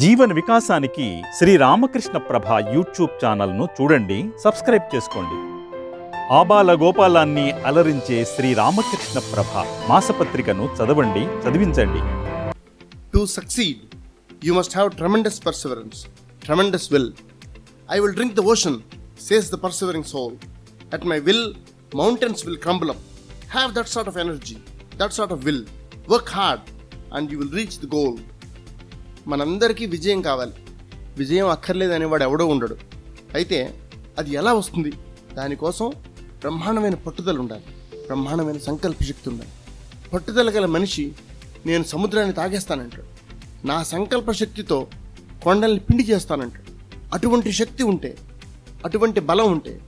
జీవన వికాసానికి శ్రీ రామకృష్ణ ప్రభ యూట్యూబ్ ఛానల్ను చూడండి సబ్స్క్రైబ్ చేసుకోండి. ఆబాల గోపాలాన్ని అలరించే శ్రీ రామకృష్ణ ప్రభ మాసపత్రికను చదవండి చదివించండి. To succeed you must have tremendous perseverance tremendous will I will drink the ocean says the persevering soul at my will mountains will crumble up have that sort of energy that sort of will work hard and you will reach the goal మనందరికీ విజయం కావాలి. విజయం అక్కర్లేదని వాడు ఎవడో ఉండడు. అయితే అది ఎలా వస్తుంది? దానికోసం బ్రహ్మాండమైన పట్టుదల ఉండాలి బ్రహ్మాండమైన సంకల్ప శక్తి ఉండాలి పట్టుదల గల మనిషి నేను సముద్రాన్ని తాగేస్తానంటాడు. నా సంకల్ప శక్తితో కొండల్ని పిండి చేస్తానంటాడు. అటువంటి శక్తి ఉంటే అటువంటి బలం ఉంటే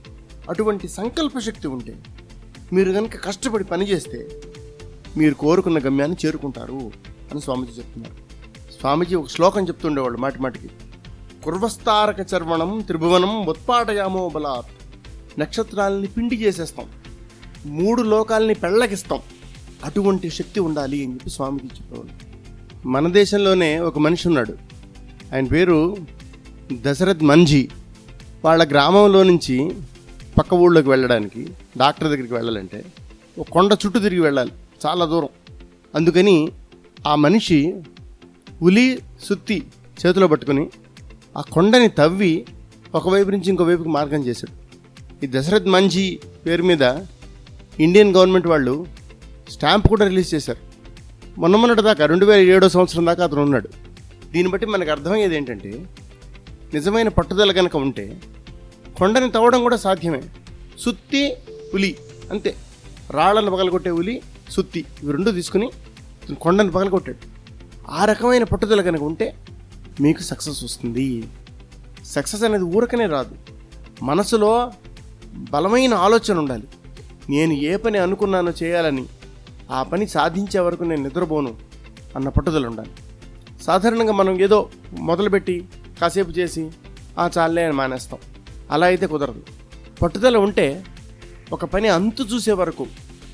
అటువంటి సంకల్ప శక్తి ఉంటే మీరు కనుక కష్టపడి పనిచేస్తే మీరు కోరుకున్న గమ్యాన్ని చేరుకుంటారు అని స్వామిజీ చెప్తున్నారు. స్వామీజీ ఒక శ్లోకం చెప్తుండేవాళ్ళు మాటి మాటికి. కుర్వస్తారక చర్వణం త్రిభువనం ఉత్పాటయామో బలాత్. నక్షత్రాలని పిండి చేసేస్తాం. మూడు లోకాలని పెళ్ళగిస్తాం. అటువంటి శక్తి ఉండాలి అని చెప్పి స్వామికి చెప్పేవాళ్ళు. మన దేశంలోనే ఒక మనిషి ఉన్నాడు. ఆయన పేరు దశరథ్ మంజీ. వాళ్ళ గ్రామంలో నుంచి పక్క ఊళ్ళోకి వెళ్ళడానికి డాక్టర్ దగ్గరికి వెళ్ళాలంటే ఒక కొండ చుట్టూ తిరిగి వెళ్ళాలి. చాలా దూరం. అందుకని ఆ మనిషి ఉలి సుత్తి చేతిలో పట్టుకుని ఆ కొండని తవ్వి ఒకవైపు నుంచి ఇంకోవైపుకి మార్గం చేశాడు. ఈ దశరథ్ మంజీ పేరు మీద ఇండియన్ గవర్నమెంట్ వాళ్ళు స్టాంప్ కూడా రిలీజ్ చేశారు. మొన్న మొన్నటి దాకా రెండు వేల ఏడో సంవత్సరం దాకా అతను ఉన్నాడు. దీన్ని బట్టి మనకు అర్థమయ్యేది ఏంటంటే నిజమైన పట్టుదల కనుక ఉంటే కొండని తవ్వడం కూడా సాధ్యమే. సుత్తి ఉలి అంతే. రాళ్ళను పగలగొట్టే ఉలి సుత్తి ఇవి రెండు తీసుకుని కొండను పగలగొట్టాడు. ఆ రకమైన పట్టుదల కనుక ఉంటే మీకు సక్సెస్ వస్తుంది. సక్సెస్ అనేది ఊరకనే రాదు. మనసులో బలమైన ఆలోచన ఉండాలి. నేను ఏ పని అనుకున్నానో చేయాలని ఆ పని సాధించే వరకు నేను నిద్రపోను అన్న పట్టుదల ఉండాలి. సాధారణంగా మనం ఏదో మొదలుపెట్టి కాసేపు చేసి ఆ చాలే అని మానేస్తాం. అలా అయితే కుదరదు. పట్టుదల ఉంటే ఒక పని అంతు చూసే వరకు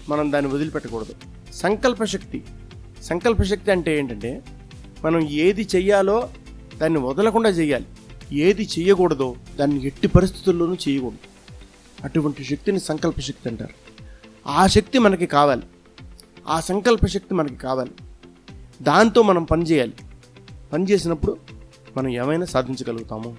మనం దాన్ని వదిలిపెట్టకూడదు. సంకల్ప శక్తి. సంకల్ప శక్తి అంటే ఏంటంటే మనం ఏది చెయ్యాలో దాన్ని వదలకుండా చేయాలి ఏది చేయకూడదో దాన్ని ఎట్టి పరిస్థితుల్లోనూ చేయకూడదు అటువంటి శక్తిని సంకల్ప శక్తి అంటారు. ఆ శక్తి మనకి కావాలి. ఆ సంకల్ప శక్తి మనకి కావాలి. దాంతో మనం పని చేయాలి. పని చేసినప్పుడు మనం ఏమైనా సాధించగలుగుతాము?